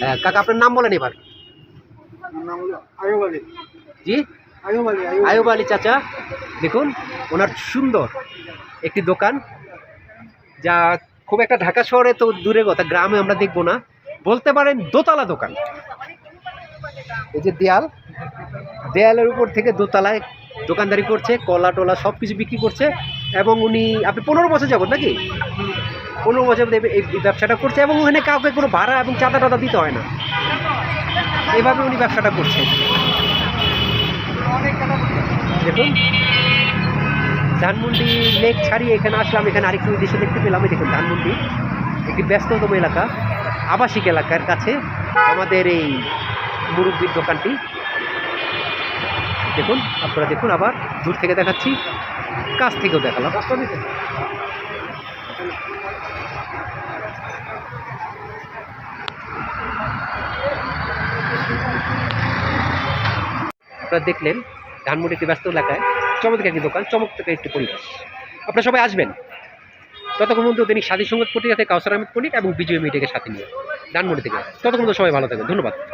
হ্যাঁ, কাকা আপনার নাম বলেন এবার। জি? আয়ুব আলী চাচা দেখুন ওনার সুন্দর একটি দোকান যা খুব একটা ঢাকা শহরে তো দূরে কথা গ্রামে আমরা দেখব না। বলতে পারেন দোতলা দোকান। এই যে দেয়াল দেয়ালের উপর থেকে দোতলায় দোকানদারি করছে কলা টলা সব কিছু বিক্রি করছে এবং উনি আপনি পনেরো বছর যাবত নাকি? পনেরো বছর এই ব্যবসাটা করছে এবং ওখানে কাউকে কোনো ভাড়া এবং চাঁদা টাদা দিতে হয় না। এভাবে উনি ব্যবসাটা করছেন। দেখুন। ধানমন্ডি লেক ছাড়িয়ে এখানে আসলাম, এখানে আরেকটু দৃশ্য দেখতে পেলাম। দেখুন, ধানমন্ডি একটি ব্যস্ততম এলাকা, আবাসিক এলাকার কাছে আমাদের এই মুরব্বির দোকানটি। দেখুন, আপনারা দেখুন আবার দূর থেকে দেখাচ্ছি, কাছ থেকেও দেখালাম। আপনারা দেখলেন ধানমন্ডি একটি ব্যস্ত এলাকায় চমৎকার একটি দোকান, চমৎকার একটি পরিবেশ। আপনারা সবাই আসবেন। ততক্ষণ পর্যন্ত তিনি স্বাধীন সংগীত পত্রিকা থেকে কাউসার আহমেদ পণ্ডিত এবং বিজয় মিডিয়াকে সাথে নিয়ে ধানমন্ডি থেকে। ততক্ষণ সবাই ভালো থাকবেন। ধন্যবাদ।